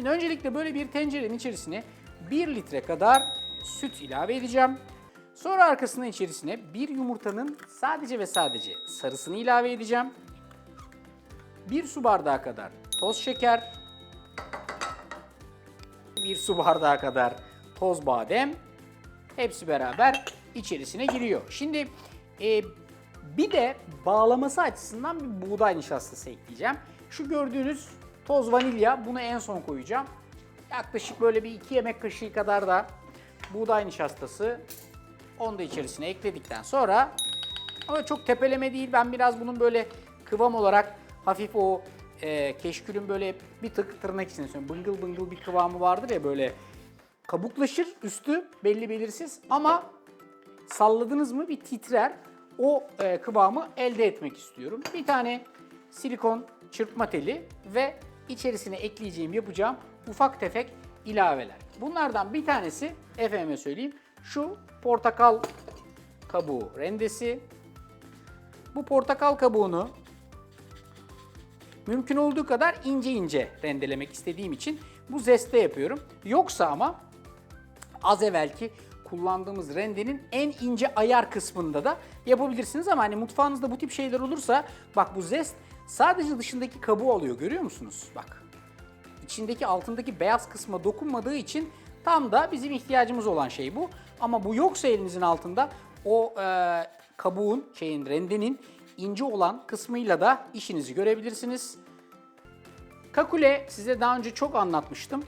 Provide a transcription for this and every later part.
Şimdi öncelikle böyle bir tencerenin içerisine 1 litre kadar süt ilave edeceğim. Sonra arkasına içerisine bir yumurtanın sadece ve sadece sarısını ilave edeceğim. 1 su bardağı kadar toz şeker, 1 su bardağı kadar toz badem, hepsi beraber içerisine giriyor. Şimdi e, bir de bağlaması açısından bir buğday nişastası ekleyeceğim. Şu gördüğünüz toz vanilya bunu en son koyacağım. Yaklaşık böyle bir 2 yemek kaşığı kadar da buğday nişastası onu da içerisine ekledikten sonra ama çok tepeleme değil ben biraz bunun böyle kıvam olarak hafif o e, keşkülün böyle bir tık tırnak içinde söylüyorum bıngıl bıngıl bir kıvamı vardır ya böyle kabuklaşır üstü belli belirsiz ama salladınız mı bir titrer. O e, kıvamı elde etmek istiyorum. Bir tane silikon çırpma teli ve içerisine ekleyeceğim yapacağım ufak tefek ilaveler. Bunlardan bir tanesi efendime söyleyeyim şu portakal kabuğu rendesi. Bu portakal kabuğunu mümkün olduğu kadar ince ince rendelemek istediğim için bu zeste yapıyorum. Yoksa ama az evvelki kullandığımız rendenin en ince ayar kısmında da yapabilirsiniz ama hani mutfağınızda bu tip şeyler olursa bak bu zest sadece dışındaki kabuğu alıyor görüyor musunuz? Bak içindeki altındaki beyaz kısma dokunmadığı için tam da bizim ihtiyacımız olan şey bu. Ama bu yoksa elinizin altında o e, kabuğun şeyin rendenin ince olan kısmıyla da işinizi görebilirsiniz. Kakule size daha önce çok anlatmıştım.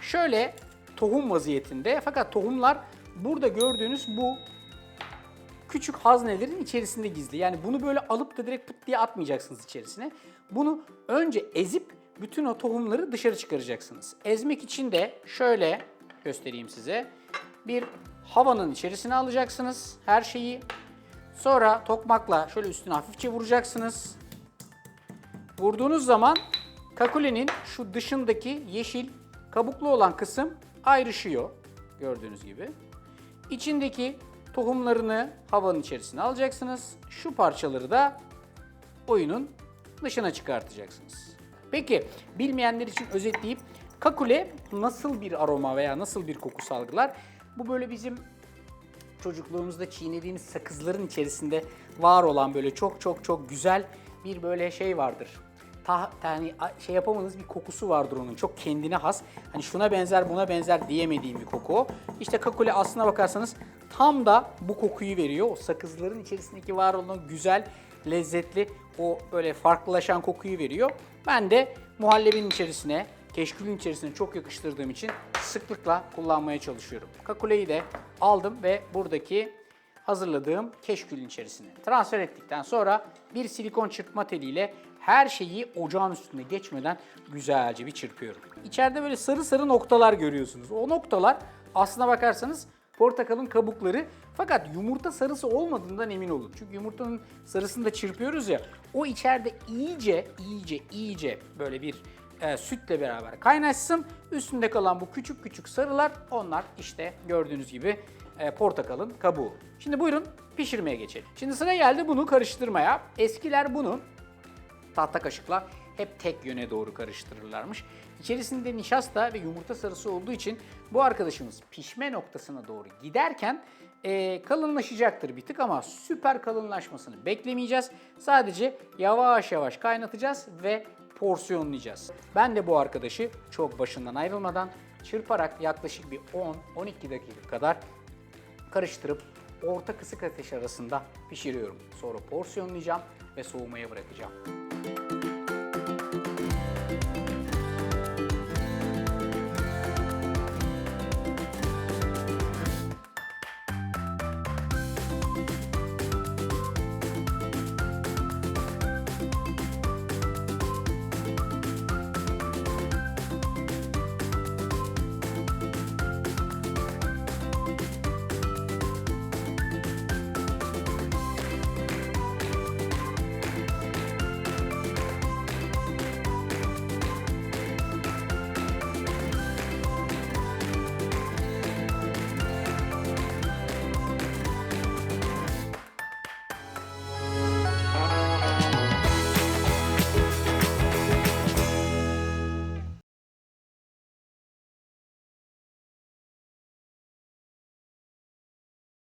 Şöyle tohum vaziyetinde fakat tohumlar burada gördüğünüz bu küçük haznelerin içerisinde gizli. Yani bunu böyle alıp da direkt pıt diye atmayacaksınız içerisine. Bunu önce ezip bütün o tohumları dışarı çıkaracaksınız. Ezmek için de şöyle göstereyim size. Bir havanın içerisine alacaksınız her şeyi. Sonra tokmakla şöyle üstüne hafifçe vuracaksınız. Vurduğunuz zaman kakulenin şu dışındaki yeşil kabuklu olan kısım ayrışıyor gördüğünüz gibi. İçindeki tohumlarını havanın içerisine alacaksınız. Şu parçaları da oyunun dışına çıkartacaksınız. Peki bilmeyenler için özetleyip kakule nasıl bir aroma veya nasıl bir koku salgılar? Bu böyle bizim çocukluğumuzda çiğnediğimiz sakızların içerisinde var olan böyle çok çok çok güzel bir böyle şey vardır. Ta, yani şey yapamadığınız bir kokusu vardır onun. Çok kendine has. Hani şuna benzer buna benzer diyemediğim bir koku. İşte kakule aslına bakarsanız tam da bu kokuyu veriyor. O sakızların içerisindeki var olan güzel, lezzetli o böyle farklılaşan kokuyu veriyor. Ben de muhallebinin içerisine, keşkülün içerisine çok yakıştırdığım için sıklıkla kullanmaya çalışıyorum. Kakuleyi de aldım ve buradaki hazırladığım keşkülün içerisine transfer ettikten sonra bir silikon çırpma teliyle her şeyi ocağın üstünde geçmeden güzelce bir çırpıyorum. İçeride böyle sarı sarı noktalar görüyorsunuz. O noktalar aslına bakarsanız portakalın kabukları fakat yumurta sarısı olmadığından emin olun. Çünkü yumurtanın sarısını da çırpıyoruz ya o içeride iyice iyice iyice böyle bir e, sütle beraber kaynaşsın. Üstünde kalan bu küçük küçük sarılar onlar işte gördüğünüz gibi e, portakalın kabuğu. Şimdi buyurun pişirmeye geçelim. Şimdi sıra geldi bunu karıştırmaya. Eskiler bunu tahta kaşıkla hep tek yöne doğru karıştırırlarmış. İçerisinde nişasta ve yumurta sarısı olduğu için bu arkadaşımız pişme noktasına doğru giderken e, kalınlaşacaktır bir tık ama süper kalınlaşmasını beklemeyeceğiz. Sadece yavaş yavaş kaynatacağız ve porsiyonlayacağız. Ben de bu arkadaşı çok başından ayrılmadan çırparak yaklaşık bir 10-12 dakika kadar karıştırıp orta kısık ateş arasında pişiriyorum. Sonra porsiyonlayacağım ve soğumaya bırakacağım.